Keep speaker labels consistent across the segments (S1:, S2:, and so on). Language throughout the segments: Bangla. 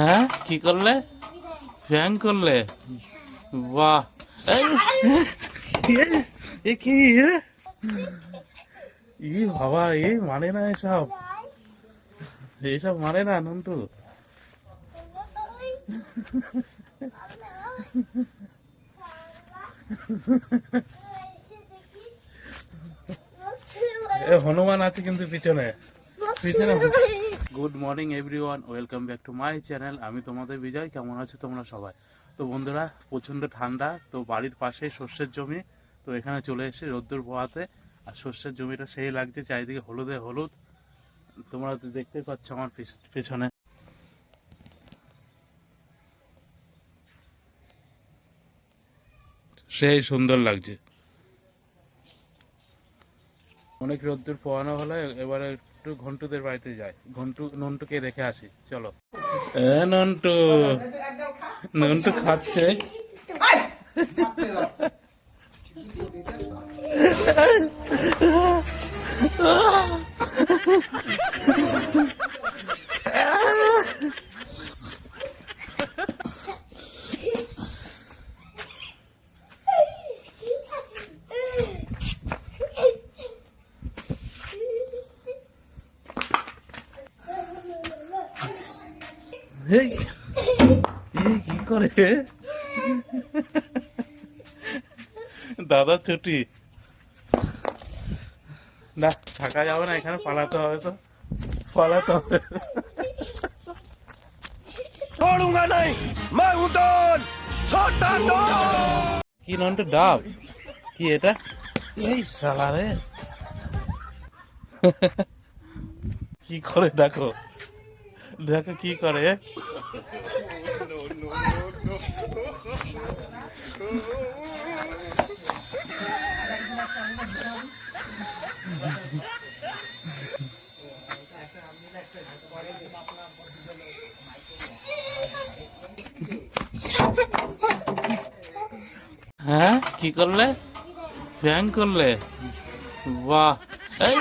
S1: হ্যাঁ? কি করলে? ফ্যান করলে? বাহ। এ- এ কি ই বাবা এই মানে না এসব। এইসব মানে না, নন্টু। এ হনুমান আছে কিন্তু পিছনে। পিছনে good morning everyone, welcome back to my channel. আমি তোমাদের বিজয়, কেমন আছো তোমরা সবাই? তো বন্ধুরা, প্রচণ্ড ঠান্ডা, তো বাড়ির পাশে শস্যের জমি, তো এখানে চলে এসেছি রোদ্দুর পোয়াতে আর শস্যের জমিটা সেই লাগছে, চারিদিকে হলুদে হলুদ। তোমরা তো দেখতেই পাচ্ছ আমার পিছ- পেছনে। সেই সুন্দর লাগছে। অনেক রোদ্দুর পোয়ানো হলে, এবারে একটু ঘন্টুদের বাড়িতে যাই। ঘন্টু নন্টুকে দেখে আসি। চলো। এ নন্টু। নন্টু খাচ্ছে এই কি করে দাদা ছুটি না থাকা যাবে না এখানে পালাতে হবে তো পালাতে হবে
S2: छोड़ूंगा नहीं मैं हूं डॉन छोटा डॉन
S1: কি নন্টু ডাব কি এটা এই শালা রে কি করে দেখো দেখো কি করে হ্যাঁ? কি করলে? ফ্যান করলে? বাহ। এই,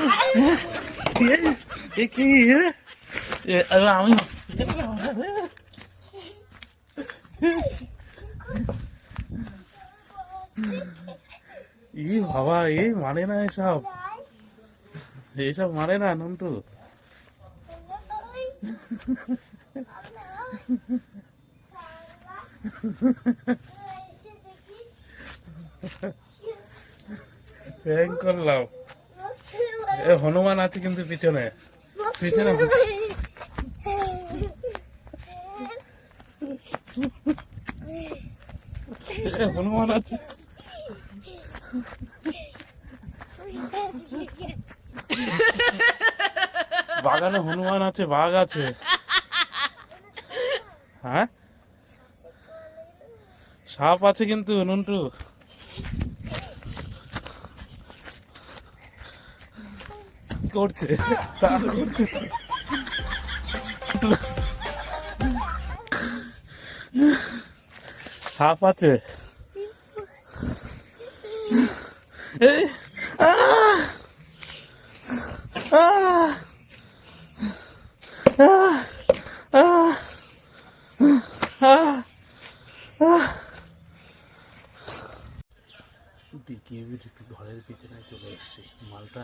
S1: এ- এ কি এ? এ, আরে আমি ই বাবা এই মানে না এসব। এইসব মানে না নন্টু। ফ্যান করলাম। এ, হনুমান আছে কিন্তু পিছনে। পিছনে হনুমান আছে। বাগানে হনুমান আছে, বাঘ আছে। হ্যাঁ? সাপ আছে কিন্তু, নন্টু। করছে। তা করছে সাপ আছে। ঘরের পিছনে চলে এসছি। মালটা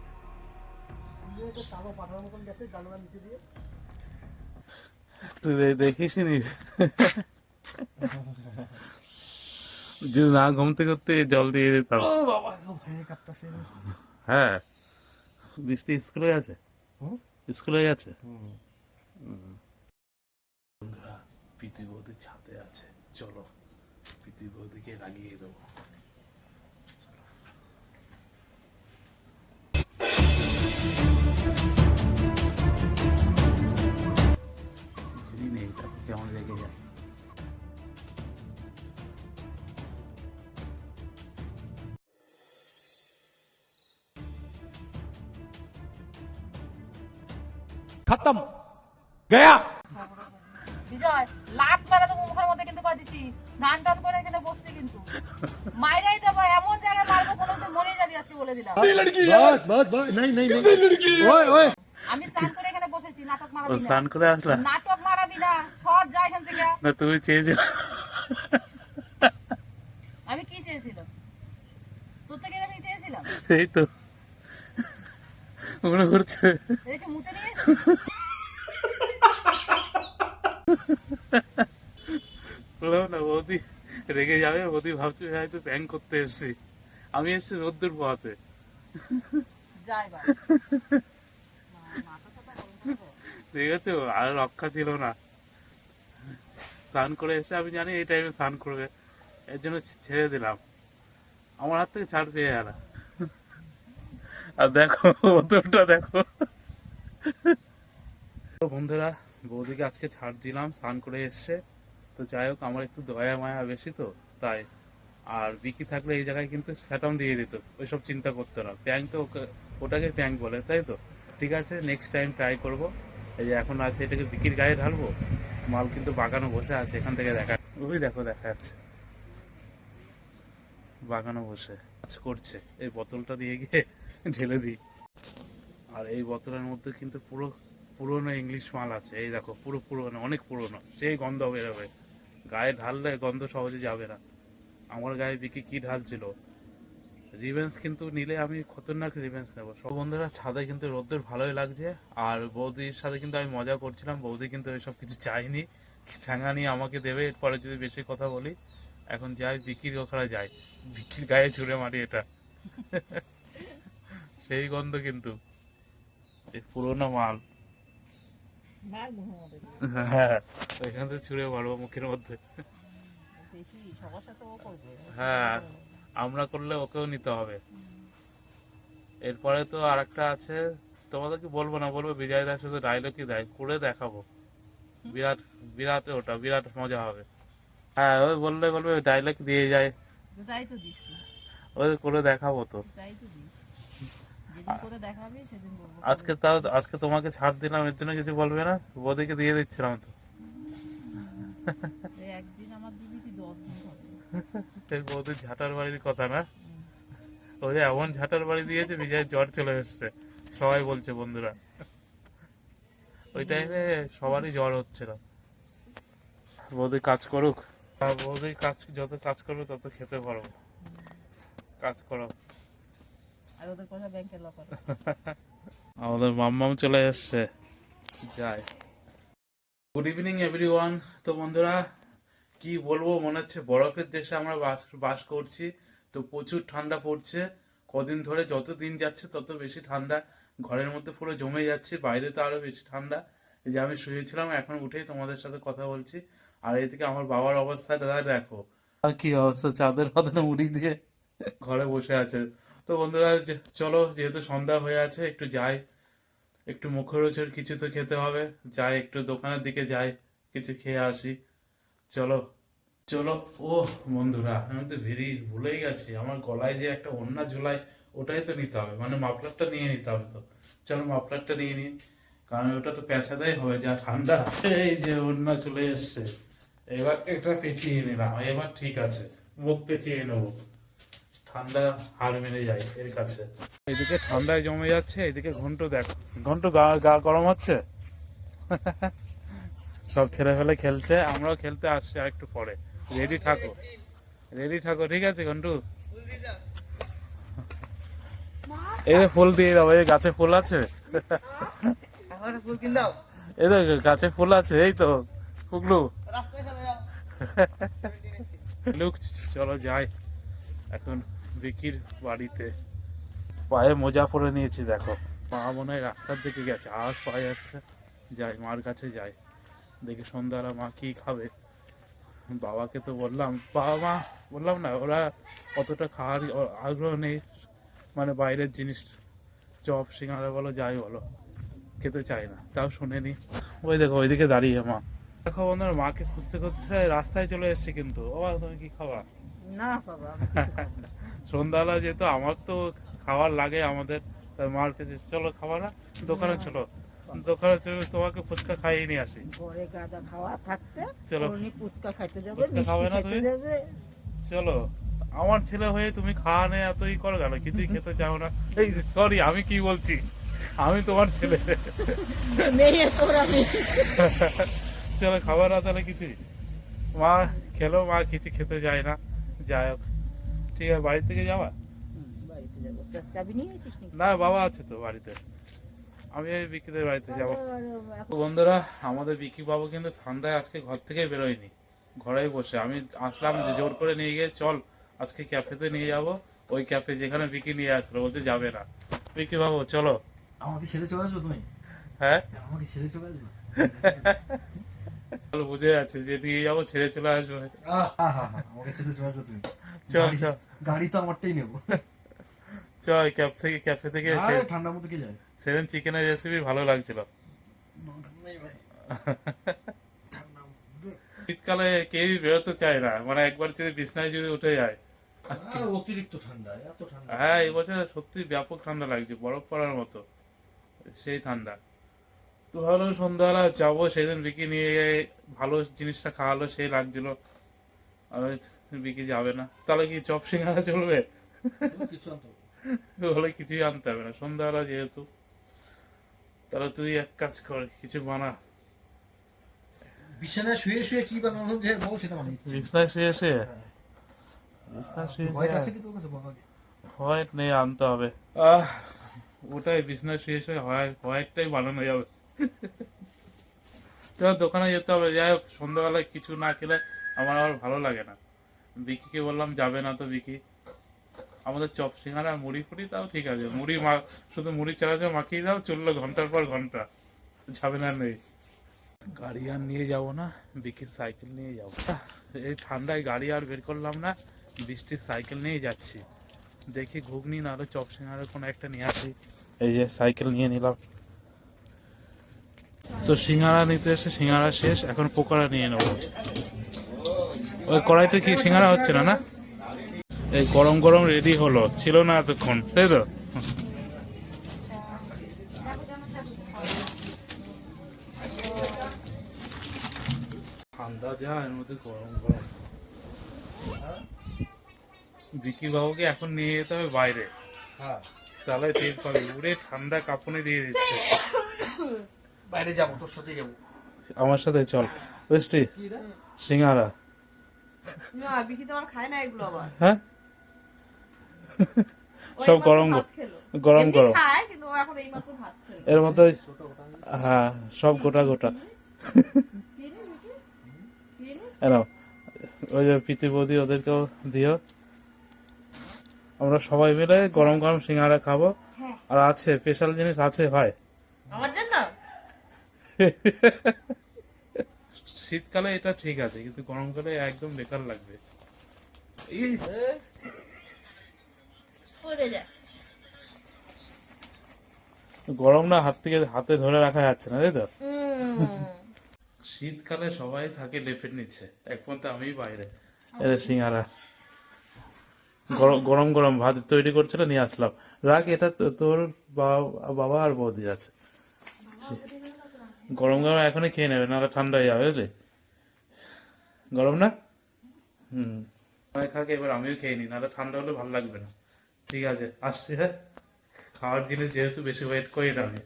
S1: তুই দেখিস নি? যদি না ঘুমতে করতে জল দিয়ে দিতাম হ্যাঁ। বৃষ্টি স্কুলে আছে? স্কুলে আছে? বন্ধুরা ছাদে আছে। চলো প্রীতি বৌদিকে লাগিয়ে দেবো।
S3: খতম। গয়া। এখানে তুই বসেছি নাটক মারাবি
S1: স্নান
S3: নাটক মারাবি না
S1: তুই চেয়েছিল।
S3: আমি কি চেয়েছিলাম? তোর থেকে চেয়েছিলাম?
S1: সেই তো। মনে করছে। না বৌদি রেগে যাবে বৌদি ভাবছি হয়তো ব্যাংক করতে এসছি। আমি এসছি রোদ্দুর পোহাতে। ঠিক আছে আর রক্ষা ছিল না। স্নান করে এসে আমি জানি এই টাইমে স্নান করবে। এর জন্য ছেড়ে দিলাম। আমার হাত থেকে ছাড় পেয়ে গেল। আর দেখো বোতলটা দেখো। তো বন্ধুরা, বৌদিকে আজকে ছাড় দিলাম, স্নান করে এসছে। তো যাই হোক, আমার একটু দয়া মায়া বেশি তো, তাই। আর বিকি থাকলে এই জায়গায় কিন্তু সেটাও দিয়ে দিত, ওইসব চিন্তা করতো না। প্যাং তো ওকে- ওটাকে প্যাং বলে, তাই তো? ঠিক আছে নেক্সট টাইম ট্রাই করব। এই যে এখন আছে, এটাকে বিকির গায়ে ঢালবো। মাল কিন্তু বাগানো বসে আছে, এখান থেকে দেখা ওই দেখো, দেখা যাচ্ছে। বাগানো বসে। কাজ করছে। এই বোতলটা দিয়ে গিয়ে ঢেলে দিই। আর এই বোতলের মধ্যে কিন্তু পুরো পুরোনো ইংলিশ মাল আছে। এই দেখো, পুরো পুরোনো, অনেক পুরোনো। সেই গন্ধ বেরোবে গায়ে ঢাললে গন্ধ সহজে যাবে না। আমার গায়ে বিকি কি ঢালছিল রিভেন্স কিন্তু নিলে আমি খতরনাক রিভেন্স নেব। সব বন্ধুরা, ছাদে কিন্তু রোদ্দুর ভালোই লাগছে। আর বৌদির সাথে কিন্তু আমি মজা করছিলাম। বৌদি কিন্তু এসব কিছু চাইনি ঠ্যাঙা নিয়ে আমাকে দেবে, এরপরে যদি বেশি কথা বলি, এখন যাই, বিক্রি ওখানে যাই। বিকির গায়ে ছুঁড়ে মারি এটা। সেই গন্ধ কিন্তু। পুরোনো মাল। হ্যাঁ এখান থেকে ছুঁড়ে মারবো মুখের মধ্যে। হ্যাঁ আমরা করলে ওকেও নিতে হবে। এরপরে তো আরেকটা আছে। তোমাদেরকে বলব না বলব বিজয় দা শুধু ডায়লগই দেয়। করে দেখাবো। বিরাট বিরাট ওটা বিরাট মজা হবে। হ্যাঁ ওই বললে বলবে ডায়লগ দিয়ে যায়।
S3: তাই তো দিস তুই,
S1: করে দেখাবো তো।
S3: তাই তো দিস
S1: আজকে তাও আজকে তোমাকে ছাড় দিলাম এর জন্য কিছু বলবে না। বৌদিকে দিয়ে দিচ্ছিলাম তো।
S3: এই একদিন আমার
S1: বৌদির ঝাঁটার বাড়ির কথা না? ওই যে এমন ঝাঁটার বাড়ি দিয়েছে বিজয় জ্বর চলে এসছে। সবাই বলছে বন্ধুরা। ওই টাইমে সবারই জ্বর হচ্ছিল। বৌদি কাজ করুক। আর বৌদি কাজ যত কাজ করবে তত খেতে পারব কাজ করো।
S3: আর ওদের কথা ব্যাংকের লকার
S1: আমাদের মাম্মাম চলে এসছে। যাই। গুড ইভিনিং এভরিওয়ান তো বন্ধুরা কি বলব? মনে হচ্ছে বরফের দেশে আমরা বাস বাস করছি। তো প্রচুর ঠান্ডা পড়ছে। কদিন ধরে যত দিন যাচ্ছে তত বেশি ঠান্ডা। ঘরের মধ্যে পুরো জমে যাচ্ছে বাইরে তো আরও বেশি ঠান্ডা। যে আমি শুয়েছিলাম এখন উঠেই তোমাদের সাথে কথা বলছি। আর এদিকে আমার বাবার অবস্থাটা দেখো। আর কি অবস্থা? চাঁদের পাতাটা মুড়ি দিয়ে। ঘরে বসে আছে। তো বন্ধুরা চলো যেহেতু সন্ধ্যা হয়ে আছে একটু যাই। একটু মুখরোচক কিছু তো খেতে হবে। যাই একটু দোকানের দিকে যাই কিছু খেয়ে আসি। চলো চলো। ও বন্ধুরা আমি তো ভেরি ভুলেই গেছি। আমার গলায় যে একটা ওন্না ঝোলাই ওটাই তো নিতে হবে। মানে মাফলারটা নিয়ে নিতে হবে তো। চলো মাফলারটা নিয়ে নিন কারণ ওটা তো পেঁচাদাই হবে যা ঠান্ডা। এই যে ওন্না চলে এসছে। এবার এটা পেঁচিয়ে নিলাম এবার ঠিক আছে। মুখ পেঁচিয়ে নেব। ঠান্ডা হার মেনে যায় এর কাছে। এদিকে ঠান্ডায় জমে যাচ্ছে এদিকে ঘন্ট দেখো ঘন্ট গা গা গরম হচ্ছে? সব ছেলে ফেলে খেলছে আমরাও খেলতে আসছি আর একটু পরে। রেডি থাকো। রেডি থাকো ঠিক আছে ঘন্টু? এই যে ফুল দিয়ে দাও এই গাছে ফুল আছে? এই দেখ গাছে ফুল আছে এই তো ফুগলু। লুক, চলো যাই। এখন বিকির বাড়িতে। পায়ে মোজা পরে নিয়েছি, দেখো। পা মনে হয় রাস্তার দিকে গেছে, আওয়াজ পাওয়া যাচ্ছে। যাই, মার কাছে যাই। দেখি সন্ধ্যাবেলা মা কি খাবে। বাবাকে তো বললাম, বাবা মা, বললাম না, ওরা অতটা খাওয়ার আগ্রহ নেই। মানে বাইরের জিনিস, চপ, সিঙ্গারা বলো, যাই বলো। খেতে চায় না, তাও শুনেনি ওই দেখো, ওইদিকে দাঁড়িয়ে মা। দেখো বন্ধুরা মাকে খুঁজতে খুঁজতে রাস্তায় চলে এসছে কিন্তু। ও তুমি কি খাবা
S3: না বাবা
S1: সন্ধ্যাবেলা যেহেতু আমার তো খাবার লাগে আমাদের মার কাছে চলো খাবার না দোকানে চলো। দোকানে চলে তোমাকে ফুচকা খাইয়ে নিয়ে আসি।
S3: ঘরে গাদা খাওয়া থাকতে
S1: চলো।
S3: উনি পুচকা খাইতে যাবে
S1: ফুচকা খাবে না তুমি? চলো। আমার ছেলে হয়ে তুমি খাওয়া নেই এতই করো কেন? কিছুই খেতে চাও না। এই সরি আমি কি বলছি? আমি তোমার ছেলে।
S3: মেয়ে তোর আমি
S1: চলো খাবার না তাহলে কিছুই মা খেলো মা কিছু খেতে যায় না। যাই হোক। ঠিক আছে বাড়ি থেকে যাওয়া না বাবা আছে তো বাড়িতে। আমি এই বিকিদের বাড়িতে যাব। বন্ধুরা আমাদের বিকি বাবু কিন্তু ঠান্ডায় আজকে ঘর থেকে বেরোয়নি। ঘরেই বসে। আমি আসলাম যে জোর করে নিয়ে গিয়ে চল আজকে ক্যাফেতে নিয়ে যাব। ওই ক্যাফে যেখানে বিকি নিয়ে আসলো বলতে যাবে না। বিকি বাবু চলো।
S4: আমাকে ছেড়ে চলে আসবে তুমি?
S1: হ্যাঁ?
S4: আমাকে ছেড়ে চলে আসবে?
S1: চলো বুঝে যাচ্ছে যে নিয়ে যাব ছেড়ে চলে আসবে।
S4: আমাকে ছেড়ে চলে আসবে তুমি।
S1: চল চল
S4: গাড়ি তো আমারটাই নেব।
S1: চল ক্যাফ থেকে ক্যাফে থেকে
S4: ঠান্ডার মধ্যে কে যায়?
S1: সেদিন চিকেনের রেসিপি ভালো লাগছিল। শীতকালে কেউই বেরোতে চায় না। মানে একবার যদি বিছনায় যদি উঠে যায়।
S4: অতিরিক্ত ঠান্ডা এত ঠান্ডা।
S1: হ্যাঁ এবছর সত্যি ব্যাপক ঠান্ডা লাগছে বরফ পড়ার মতো। সেই ঠান্ডা। তো ভাবলাম সন্ধ্যাবেলা যাব সেদিন বিকি নিয়ে ভালো জিনিসটা খাওয়ালো সেই লাগছিল। আমি বিকি যাবে না। তাহলে কি চপ সিঙ্গারা চলবে? বলে কিছুই আনতে হবে না। সন্ধ্যাবেলা যেহেতু তাহলে তুই এক কাজ কর কিছু বানা।
S4: বিছানায় শুয়ে শুয়ে কি বানানো যে বল সেটা বানিয়ে।
S1: বিছনায় শুয়ে শুয়ে? বিছনায় শুয়ে
S4: আছে কি তোর কাছে
S1: নেই আনতে হবে। আহ ওটাই বিছানায় শুয়ে শুয়ে হোয়াইট হোয়াইটটাই বানানো যাবে। তোমার দোকানে যেতে হবে, যাই হোক, সন্ধ্যাবেলায় কিছু না খেলে আমার আবার ভালো লাগে না। বিকিকে বললাম, যাবে না তো বিকি আমাদের চপ সিঙ্গারা, মুড়ি ফুড়ি, তাও ঠিক আছে। মুড়ি মা, শুধু মুড়ি চানাচুর মাখিয়ে দাও, চলল ঘণ্টার পর ঘণ্টা। যাবে না নেই। গাড়ি আর নিয়ে যাব না বিকির সাইকেল নিয়ে যাব। এই ঠান্ডায় গাড়ি আর বের করলাম না, বৃষ্টির সাইকেল নিয়ে যাচ্ছি। দেখি ঘুগনি না হলে চপ সিঙ্গারা কোনো একটা নিয়ে আসি। এই যে সাইকেল নিয়ে নিলাম। তো সিঙ্গারা নিতে এসে সিঙ্গারা শেষ এখন পকোড়া নিয়ে নেব। ওই কড়াইতে কি সিঙ্গারা হচ্ছে না না? এই গরম গরম রেডি হলো ছিল না এতক্ষণ তাই তো? ঠান্ডা যা এর মধ্যে গরম গরম। বিকি বাবুকে এখন নিয়ে যেতে হবে বাইরে।
S4: হ্যাঁ।
S1: তাহলে টের পাবে উড়ে ঠান্ডা কাঁপুনি দিয়ে দিচ্ছে।
S4: বাইরে যাব তোর সাথে যাব।
S1: আমার সাথে চল। বুঝলি সিঙ্গারা।
S5: না বিকি তো আর খায় না এগুলো আবার।
S1: হ্যাঁ? সব গরম গরম গরম।
S5: খায় কিন্তু এখন এইমাত্র ভাত খেলো।
S1: এর মধ্যে হ্যাঁ সব গোটা গোটা। এনাও ওই যে পিতি বৌদি ওদেরকেও দিও। আমরা সবাই মিলে গরম গরম সিঙ্গারা খাব।
S5: হ্যাঁ।
S1: আর আছে স্পেশাল জিনিস আছে ভাই। শীতকালে এটা ঠিক আছে কিন্তু গরমকালে একদম বেকার লাগবে। গরম না হাত থেকে হাতে ধরে রাখা যাচ্ছে না তাই তো? শীতকালে সবাই থাকে লেপের নিচ্ছে এক পর্যন্ত আমি বাইরে এর সিঙ্গারা। গরম গরম গরম ভাত তৈরি করছিল নিয়ে আসলাম। রাখ এটা তো- তোর বাবা আর বৌদি আছে। গরম গরম এখনই খেয়ে নেবে নাহলে ঠান্ডা হয়ে যাবে বুঝলি? গরম না? হুম। খাকে এবার আমিও খেয়ে নিই নাহলে ঠান্ডা হলে ভালো লাগবে না। ঠিক আছে আসছি হ্যাঁ? খাওয়ার জিনিস যেহেতু বেশি ওয়েট করি না আমি।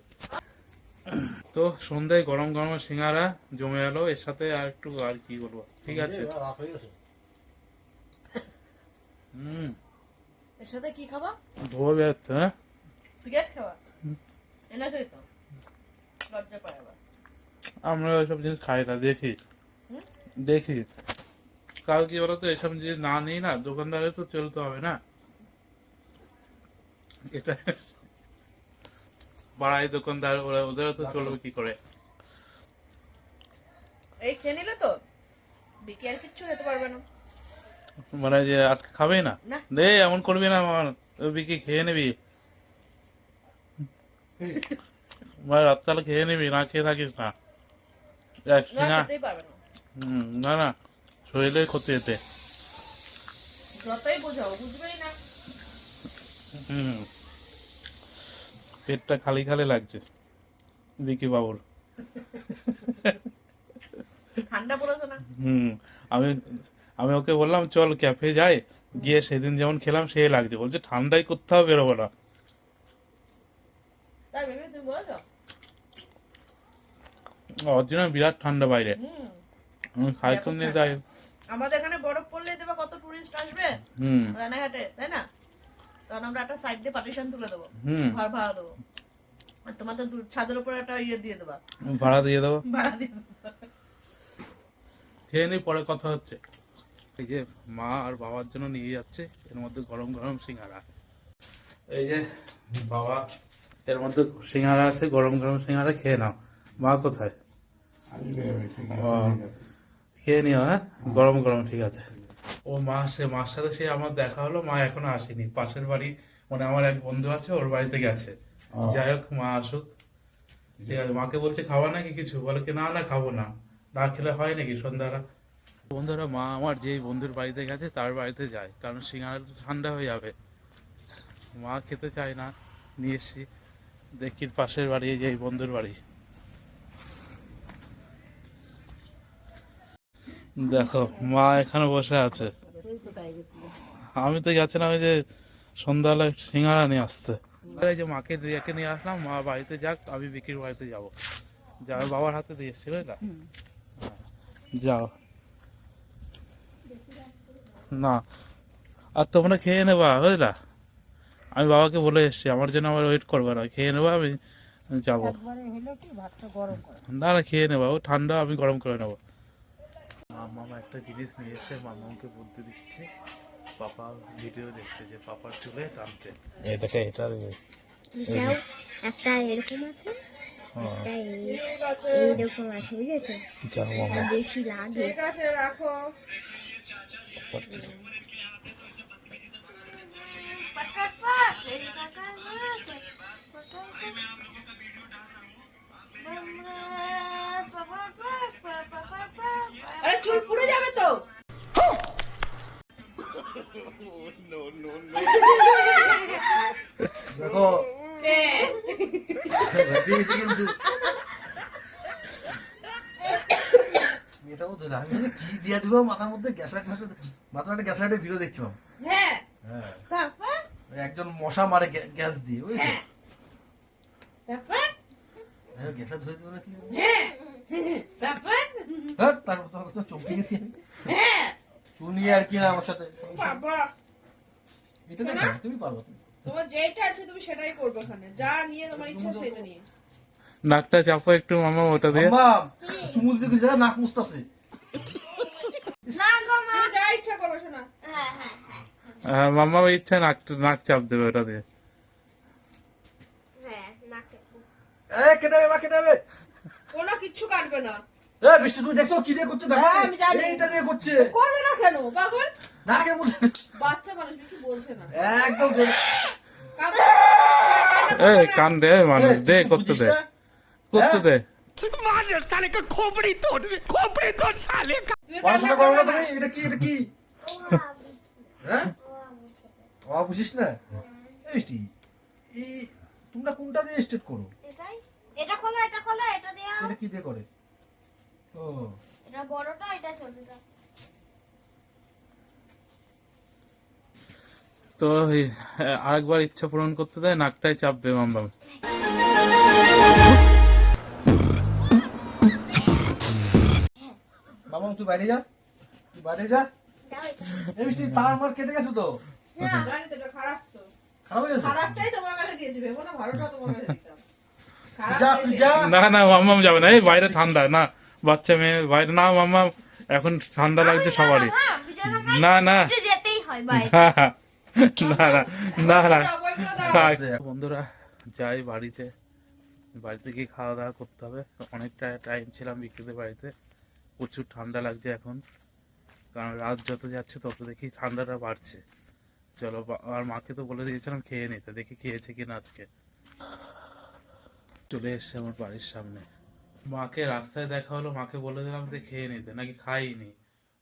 S1: তো সন্ধ্যায় গরম গরম সিঙ্গারা জমে এলো এর সাথে আর একটু আর কি বলব? ঠিক আছে। হুম।
S5: এর সাথে কি খাবা?
S1: ধোয়া বেরোচ্ছে হ্যাঁ?
S5: সিগারেট খাবা? এনা লজ্জা পায় আবার।
S1: আমরা ওইসব জিনিস খাই না দেখি। দেখি। কাল কি বলতো এসব জিনিস না নিই না দোকানদারে তো চলতে হবে না। এটা বাড়াই দোকানদার ওরা ওদেরও তো চলবে কি করে?
S5: এই খেয়ে নিলে তো বিকি আর কিচ্ছু খেতে পারবে না।
S1: মানে যে আজকে খাবে না। দে এমন করবি না আমার। বিকি খেয়ে নিবি। মানে রাত্তালে খেয়ে নিবি না খেয়ে থাকিস না।
S5: না
S1: না।
S5: না
S1: হুম, না না শরীরে ক্ষতি এতে।
S5: যতই বোঝাও বুঝবেই না।
S1: হুম পেটটা খালি খালি লাগছে বিকি বাবুর।
S5: ঠান্ডা পড়েছে না?
S1: হুম আমি আমি ওকে বললাম চল ক্যাফে যাই গিয়ে সেদিন যেমন খেলাম সেই লাগছে। বলছে ঠান্ডায় কোথাও বেরোবো না
S5: তাই ভেবে তুমি বলেছ?
S1: অরিজিনাল বিরাট ঠান্ডা বাইরে। আমি সাইকেল নিয়ে যাই।
S5: আমাদের এখানে বরফ পড়লে দেবে কত টুরিস্ট আসবে?
S1: হুম।
S5: রানাঘাটে তাই না? তখন আমরা একটা সাইড দিয়ে পার্টিশন তুলে দেবো। ঘর ভাড়া দেবো। তোমার তো ছাদের উপরে একটা ইয়ে দিয়ে দেবা।
S1: ভাড়া দিয়ে দেবো।
S5: ভাড়া দিয়ে
S1: খেয়ে নিই পরে কথা হচ্ছে। এই যে মা আর বাবার জন্য নিয়ে যাচ্ছে। এর মধ্যে গরম গরম সিঙ্গারা। এই যে বাবা এর মধ্যে সিঙ্গারা আছে গরম গরম সিঙ্গারা খেয়ে নাও। মা কোথায়? খেয়ে নিও হ্যাঁ? গরম গরম ঠিক আছে। ও মা সে মার সাথে সে আমার দেখা হলো মা এখনও আসেনি। পাশের বাড়ি মানে আমার এক বন্ধু আছে ওর বাড়িতে গেছে। যাই হোক মা আসুক। ঠিক আছে মাকে বলছে খাওয়া নাকি কিছু? বলে কি না না খাব না। না খেলে হয় নাকি সন্ধ্যাটা বন্ধুরা মা আমার যেই বন্ধুর বাড়িতে গেছে তার বাড়িতে যায় কারণ সিঙ্গারা তো ঠান্ডা হয়ে যাবে। মা খেতে চায় না নিয়ে এসছি। দেখি পাশের বাড়ি এই বন্ধুর বাড়ি। দেখো মা এখানে বসে আছে। আমি তো যাচ্ছিলাম ওই যে সন্ধ্যাবেলায় সিঙ্গারা নিয়ে আসতে। এই যে মাকে রেখে নিয়ে আসলাম মা বাড়িতে যাক আমি বিক্রির বাড়িতে যাব। যা বাবার হাতে দিয়ে এসছি বুঝলা যাও। না আর তোমরা খেয়ে নেবা বুঝলা? আমি বাবাকে বলে এসছি আমার জন্য আবার ওয়েট করবে না খেয়ে নেবা আমি যাব। না না খেয়ে নেবা ও ঠান্ডা আমি গরম করে নেব। মামা একটা জিনিস নিয়ে এসে মামাকে বুদ্ধি দিচ্ছে পাপা ভিডিও দেখছে যে পাপার চুলে টানতে এই দেখে এটা
S6: একটা এরকম আছে এই- এইরকম আছে বুঝেছ? বেশি লাগে
S1: করছে
S4: দেখো গেছি কিন্তু এটাও তো আমি কি দিয়ে দিব মাথার মধ্যে গ্যাস লাইট মাথার একটা গ্যাস লাইটের ভিডিও দেখছিলাম
S5: হ্যাঁ
S4: হ্যাঁ একজন মশা মারে গ্যাস দিয়ে হ্যাঁ গ্যাসটা ধরে দিল নাকি
S5: তারপর
S4: তারপর তো চমকে গেছি আমি।
S5: হ্যাঁ।
S4: শুনি আর কি না আমার সাথে?
S5: বাবা
S4: এটা দেখো তুমি পারব তুমি
S7: তোমার যেটা আছে তুমি সেটাই করবে ওখানে। যা নিয়ে তোমার ইচ্ছা সেটা নিয়ে।
S1: নাকটা চাপো একটু মামা ওটা দিয়ে।
S4: আম্মা চুমু দিতে গেছে নাক মুছতাছে।
S7: যা ইচ্ছা করবে শোনা।
S1: হ্যাঁ, মামা ইচ্ছা নাক নাক চাপ দেবে ওটা দিয়ে।
S6: হ্যাঁ নাক।
S4: এ
S7: কোনো কিচ্ছু কাটবে না।
S4: এ বৃষ্টি তুমি দেখছ কি দিয়ে করছে? দেখো
S7: হ্যাঁ,
S4: এইটা দিয়ে করছে।
S7: করবে না কেন? পাগল?
S4: না কেমন
S7: বাচ্চা মানুষ কিছু বোঝে না।
S4: একদম
S1: এই কান দে মানুষ। দে করতে দে। করতে দে।
S4: হ্যাঁ? ও বুঝিস না? তোমরা কোনটা দিয়ে স্টার্ট করো?
S6: এটা খোলা এটা খোলা
S4: দিয়ে করে? ও।
S1: তো আরেকবার ইচ্ছা পূরণ করতে দেয় নাকটাই চাপবে মাম্বাম
S4: মামা তুই বাইরে যা তুই বাইরে যা। এই বৃষ্টি তার মার কেটে গেছে তো?
S7: জানি তো এটা খারাপ তো।
S4: খারাপ হয়ে গেছে?
S7: খারাপটাই তোমার কাছে দিয়েছি ভেবো না ভালোটা তোমার কাছে দিতাম খারাপ
S4: যা তুই যা।
S1: না না মাম্মাম যাবে না। এই বাইরে ঠান্ডা না বাচ্চা মেয়ে বাইরে না মাম্মাম এখন ঠান্ডা লাগছে সবারই।
S6: হ্যাঁ
S1: না। না
S6: যেতেই হয় বাইরে।
S1: না না না না। বন্ধুরা যাই বাড়িতে। বাড়িতে গিয়ে খাওয়া দাওয়া করতে হবে। অনেকটা টাইম ছিলাম বিক্রিতে বাড়িতে। প্রচুর ঠান্ডা লাগছে এখন। কারণ রাত যত যাচ্ছে তত দেখি ঠান্ডাটা বাড়ছে। চলো আর মাকে তো বলে দিয়েছিলাম খেয়ে নিতে। দেখি খেয়েছে কিনা আজকে। চলে এসছে আমার বাড়ির সামনে। মাকে রাস্তায় দেখা হলো মাকে বলে দিলাম যে খেয়ে নিতে। নাকি খাইনি।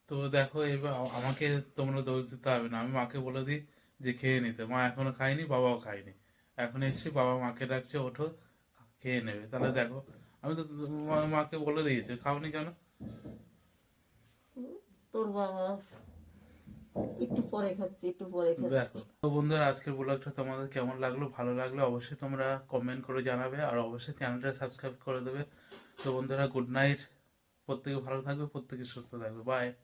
S1: তো দেখো এবার আমাকে তোমরা দোষ দিতে হবে না। আমি মাকে বলে দিই যে খেয়ে নিতে। মা এখনও খায়নি বাবাও খায়নি। এখন এসছি বাবা মাকে ডাকছে ওঠো খেয়ে নেবে। তাহলে দেখো আমি তো মাকে বলে দিয়েছি খাওনি কেন?
S8: তোর বাবা একটু পরে খাচ্ছি একটু পরে খাচ্ছি।
S1: দেখো তো বন্ধুরা আজকের ব্লগটা তোমাদের কেমন লাগল? ভালো লাগলে অবশ্যই তোমরা কমেন্ট করে জানাবে আর অবশ্যই চ্যানেলটা সাবস্ক্রাইব করে দেবে। তো বন্ধুরা গুড নাইট প্রত্যেকে ভালো থাকবে প্রত্যেকে সুস্থ থাকবে। বাই